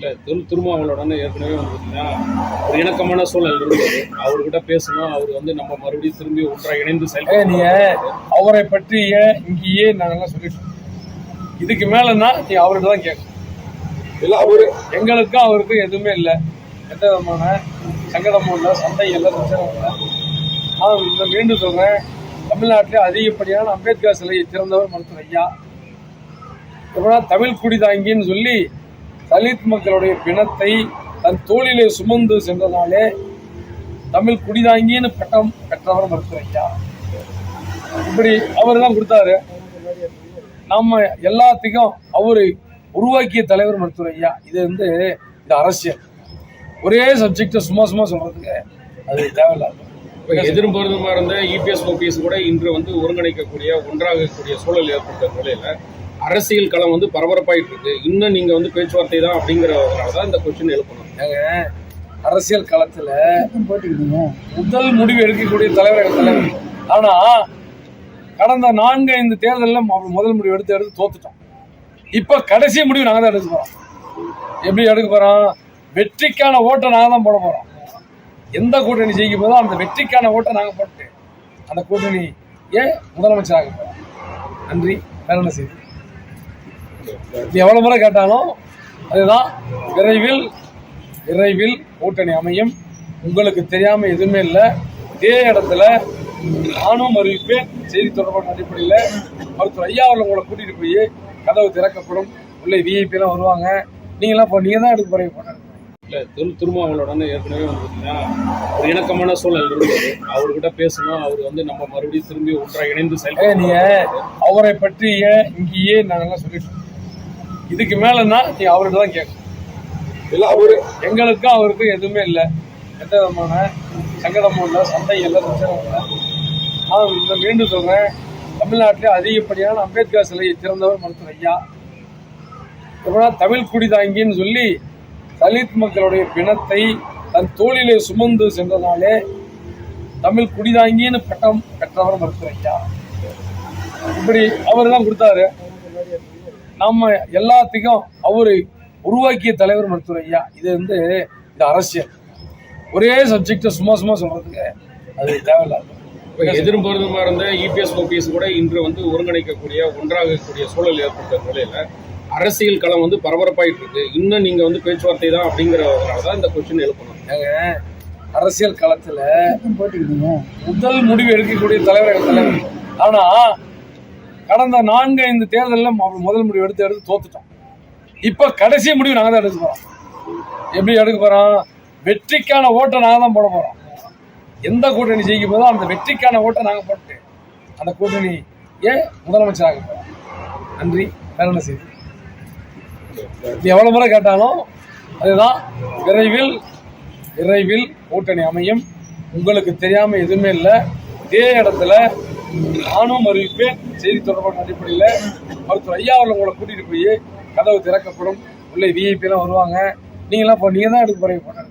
இல்லை திரு திருமாவளவுடன் ஏற்கனவே வந்து பார்த்தீங்கன்னா ஒரு இணக்கமான சூழல் இருந்தது. அவர்கிட்ட பேசணும் அவர் வந்து நம்ம மறுபடியும் திரும்பி ஒன்றா இணைந்து செயல்பட நீங்க அவரை பற்றிய இங்கேயே நாங்கெல்லாம் சொல்லிட்டோம் இதுக்கு மேலன்னா நீ அவர்கிட்ட தான் கேட்கணும். இல்ல அவரு எங்களுக்கும் அவருக்கும் எதுவுமே இல்லை. எந்த விதமான சங்கடமும் இல்லை சண்டை இல்லை பிரச்சனை இல்லை. நான் இந்த மீண்டும் சொல்றேன். தமிழ்நாட்டிலே அதிகப்படியான அம்பேத்கர் சிலையை திறந்தவர் மருத்துவர் ஐயா. எப்படின்னா தமிழ் குடிதாங்கின்னு சொல்லி தலித் மக்களுடைய பிணத்தை தன் தோளிலே சுமந்து சென்றனாலே தமிழ் குடிதாங்கின்னு பட்டம் பெற்றவர் மருத்துவர் ஐயா. இப்படி அவர் தான் கொடுத்தாரு. நம்ம எல்லாத்துக்கும் அவரு உருவாக்கிய தலைவர் மருத்துவர் ஐயா. இது வந்து இந்த அரசியல். ஒரே சப்ஜெக்டை சும்மா சும்மா சொல்றதுக்கு அது தேவையில்லாது இப்போ எதிர்பார்த்தமா இருந்த இபிஎஸ் ஓபிஎஸ் கூட இன்று வந்து ஒருங்கிணைக்கக்கூடிய ஒன்றாகக்கூடிய சூழல் ஏற்பட்ட நிலையில அரசியல் களம் வந்து பரபரப்பாயிட்டு இருக்கு. இன்னும் நீங்க வந்து பேச்சுவார்த்தை தான் அப்படிங்கிறதுனால தான் இந்த கொஸ்டின் எழுப்பணும். அரசியல் களத்துல முதல் முடிவு எடுக்கக்கூடிய தலைவர் தலைவர்? ஆனா கடந்த நான்கு ஐந்து தேர்தலில் முதல் முடிவு எடுத்து எடுத்து தோத்துட்டோம். இப்ப கடைசி முடிவு நாங்க தான் எடுக்க போறோம். எப்படி எடுக்க போறோம்? வெற்றிக்கான ஓட்டை நாங்க தான் போட போறோம். எந்த கூட்டணி ஜெயிக்கும் போதோ அந்த வெற்றிக்கான ஓட்டை நாங்க போட்டு அந்த கூட்டணி ஏன் முதலமைச்சராக போறோம். நன்றி. வேற என்ன செய்தி? இது எவ்வளவு முறை கேட்டாலும் அதுதான் விரைவில் விரைவில் கூட்டணி அமையும். உங்களுக்கு தெரியாம எதுவுமே இல்லை. இதே இடத்துல நானும் அறிவிப்பேன். செய்தி தொடர்பான அடிப்படையில் மருத்துவர் ஐயா அவர்கள் உங்களை கூட்டிட்டு போய் கதவு திறக்கப்படும் உள்ளே விஐபி எல்லாம் வருவாங்க. நீங்களாம் இப்போ நீங்க தான் எடுக்க போறீங்க போட்டாங்க இல்லை திரு திருமாவளவுடன் ஏற்கனவே வந்து பார்த்தீங்கன்னா ஒரு இணக்கமான சூழல் இருந்தது. அவர்கிட்ட பேசணும். அவர் வந்து நம்ம மறுபடியும் திரும்பி ஒன்றா இணைந்து ஏங்க செயல்பட நீங்க அவரை பற்றிய இங்கேயே நாங்கெல்லாம் சொல்லிட்டோம். இதுக்கு மேலன்னா நீ அவர்கிட்ட தான் கேட்கணும். இல்ல அவரு எங்களுக்கும் அவருக்கும் எதுவுமே இல்லை. எந்த விதமான சங்கடமும் இல்லை சண்டை இல்லை பிரச்சனை இல்லை. நான் இந்த மீண்டும் சொல்றேன். தமிழ்நாட்டிலே அதிகப்படியான அம்பேத்கர் சிலையை திறந்தவர் மருத்துவர் ஐயா. எப்படின்னா தமிழ் குடிதாங்கின்னு சொல்லி தலித் மக்களுடைய பிணத்தை தன் தோளிலே சுமந்து சென்றனாலே தமிழ் குடிதாங்கின்னு பட்டம் பெற்றவர் மருத்துவர் ஐயா. இப்படி அவர் தான் கொடுத்தாரு. நம்ம எல்லாத்துக்கும் அவரு உருவாக்கிய தலைவர் மருத்துவர் ஐயா. இது வந்து இது அரசியல். ஒரே சப்ஜெக்டை சும்மா சும்மா சொல்றதுக்கு அது தேவையில்லாது இப்போ எதிர்பார்த்தமா இருந்த இபிஎஸ் ஓபிஎஸ் கூட இன்று வந்து ஒருங்கிணைக்கக்கூடிய ஒன்றாகக்கூடிய சூழல் ஏற்பட்ட நிலையில அரசியல் களம் வந்து பரபரப்பாயிட்டு இருக்கு. இன்னும் நீங்க வந்து பேச்சுவார்த்தை தான் அப்படிங்கிறதுனால தான் இந்த கொஸ்டின் எழுப்பணும். ஏங்க அரசியல் களத்துல முதல் முடிவு எடுக்கக்கூடிய தலைவர் எங்க தலைவர். ஆனா கடந்த நான்கு ஐந்து தேர்தலில் முதல் முடிவு எடுத்து எடுத்து தோத்துட்டோம். இப்போ கடைசி முடிவு நாங்கள் தான் எடுக்க போகிறோம் எப்படி எடுக்க போகிறோம் வெற்றிக்கான ஓட்டை நாங்கள் தான் போட போகிறோம் எந்த கூட்டணி ஜெயிக்கும் போதோ அந்த வெற்றிக்கான ஓட்டை நாங்கள் போட்டு அந்த கூட்டணி ஏன் முதலமைச்சராக நன்றி. வேற என்ன செய்தி? எவ்வளோ முறை கேட்டாலும் அதுதான் விரைவில் விரைவில் கூட்டணி அமையும். உங்களுக்கு தெரியாமல் எதுவுமே இல்லை. இதே இடத்துல நானும் அறிவிப்பேன். செய்தி தொடர்பான அடிப்படையில் மருத்துவர் ஐயா அவர்கள் உங்களை கூட்டிகிட்டு போய் கதவு திறக்கப்படும். உள்ளே விஐபிலாம் வருவாங்க. நீங்களாம் இப்போ தான் எடுக்க போறீங்க போட்டாங்க